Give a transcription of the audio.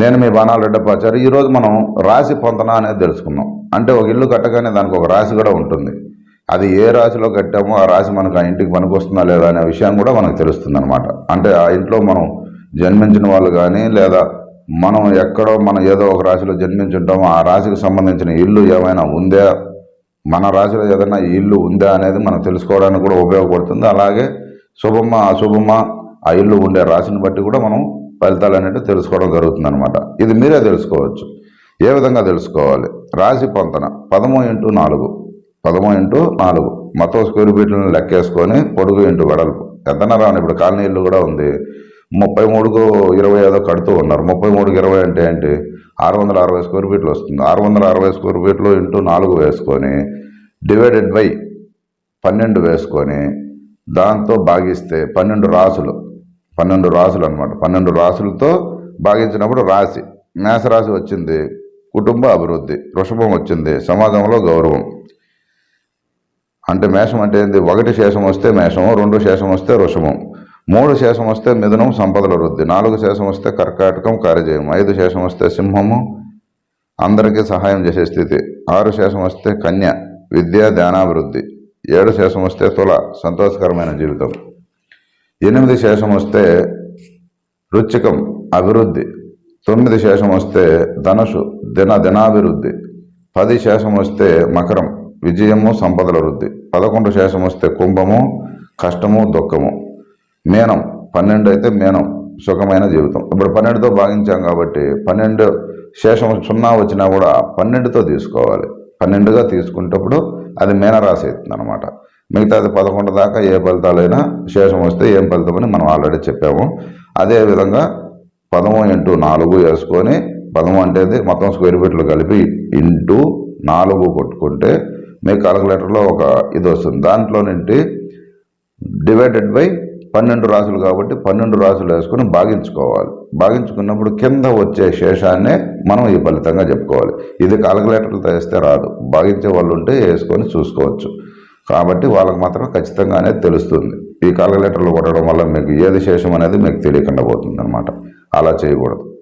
నేను మీ బాణాలు రెడ్డపాచారు ఈరోజు మనం రాశి పొంతన అనేది తెలుసుకుందాం. అంటే ఒక ఇల్లు కట్టగానే దానికి ఒక రాశి కూడా ఉంటుంది. అది ఏ రాశిలో కట్టామో ఆ రాశి మనకు ఆ ఇంటికి పనికొస్తుందా లేదా అనే విషయం కూడా మనకు తెలుస్తుంది అనమాట అంటే ఆ ఇంట్లో మనం జన్మించిన వాళ్ళు కానీ లేదా మనం ఎక్కడో మనం ఏదో ఒక రాశిలో జన్మించుంటామో ఆ రాశికి సంబంధించిన ఇల్లు ఏమైనా ఉందా మన రాశిలో ఏదైనా ఇల్లు ఉందా అనేది మనం తెలుసుకోవడానికి కూడా ఉపయోగపడుతుంది. అలాగే శుభమా అశుభమా ఆ ఇల్లు ఉండే రాశిని బట్టి కూడా మనం ఫలితాలు అనేవి తెలుసుకోవడం జరుగుతుంది అనమాట ఇది మీరే తెలుసుకోవచ్చు. ఏ విధంగా తెలుసుకోవాలి? రాశి పొంతన పదమూ ఇంటూ నాలుగు. పదమూ ఇంటూ నాలుగు. మొత్తం స్క్వేర్ ఫీట్లను లెక్కేసుకొని పొడుగు ఇంటూ వెడల్పు. ఎంతనా ఇప్పుడు కాలనీ ఇల్లు కూడా ఉంది. ముప్పై మూడుకు ఇరవై ఏదో కడుతూ ఉన్నారు. ముప్పై మూడుకి ఇరవై అంటే ఏంటి? ఆరు వందల అరవై స్క్వేర్ ఫీట్లు వస్తుంది. ఆరు వందల అరవై స్క్వేర్ ఫీట్లు ఇంటూ నాలుగు వేసుకొని డివైడెడ్ బై పన్నెండు వేసుకొని దాంతో భాగిస్తే పన్నెండు రాసులు. పన్నెండు రాసులు అనమాట పన్నెండు రాసులతో భాగించినప్పుడు రాశి. మేషరాశి వచ్చింది. కుటుంబ అభివృద్ధి వృషభం వచ్చింది. సమాజంలో గౌరవం. అంటే మేషం అంటే ఏంది? ఒకటి శేషం వస్తే మేషము రెండు శేషం వస్తే వృషభం. మూడు శేషం వస్తే మిథునం సంపదల వృద్ధి. నాలుగు శేషం వస్తే కర్కాటకం కార్యజయం. ఐదు శేషం వస్తే సింహము. అందరికీ సహాయం చేసే స్థితి. ఆరు శేషం వస్తే కన్య విద్య ధ్యానాభివృద్ధి. ఏడు శేషం వస్తే తుల సంతోషకరమైన జీవితం. ఎనిమిది శేషం వస్తే రుచికం అభివృద్ధి తొమ్మిది శేషం వస్తే ధనుసు దిన దినాభివృద్ధి పది శేషం వస్తే మకరం విజయము సంపదల వృద్ధి పదకొండు శేషం వస్తే కుంభము కష్టము దుఃఖము. మేనం పన్నెండు అయితే మేనం సుఖమైన జీవితం. ఇప్పుడు పన్నెండుతో భాగించాం కాబట్టి పన్నెండు శేషం సున్నా వచ్చినా కూడా పన్నెండుతో తీసుకోవాలి. పన్నెండుగా తీసుకునేటప్పుడు అది మేనరాశి అవుతుంది అనమాట మిగతాది పదకొండు దాకా ఏ ఫలితాలైనా శేషం వస్తే ఏం ఫలితమని మనం ఆల్రెడీ చెప్పాము. అదేవిధంగా పదము ఇంటూ నాలుగు వేసుకొని పదము అంటే మొత్తం స్క్వేర్ ఫీట్లు కలిపి ఇంటూ నాలుగు కొట్టుకుంటే మీ కాలిక్యులేటర్లో ఒక ఇది వస్తుంది. దాంట్లో నుండి డివైడెడ్ బై పన్నెండు రాసులు కాబట్టి పన్నెండు రాసులు వేసుకొని భాగించుకోవాలి. భాగించుకున్నప్పుడు కింద వచ్చే శేషాన్నే మనం ఈ ఫలితంగా చెప్పుకోవాలి. ఇది కాలిక్యులేటర్లతో వేస్తే రాదు. భాగించే వాళ్ళు ఉంటే వేసుకొని చూసుకోవచ్చు. కాబట్టి వాళ్ళకి మాత్రం ఖచ్చితంగా అనేది తెలుస్తుంది. ఈ కాలిక్యులేటర్లు కొట్టడం వల్ల మీకు ఏది శేషం అనేది మీకు తెలియకుండా పోతుంది అనమాట అలా చేయకూడదు.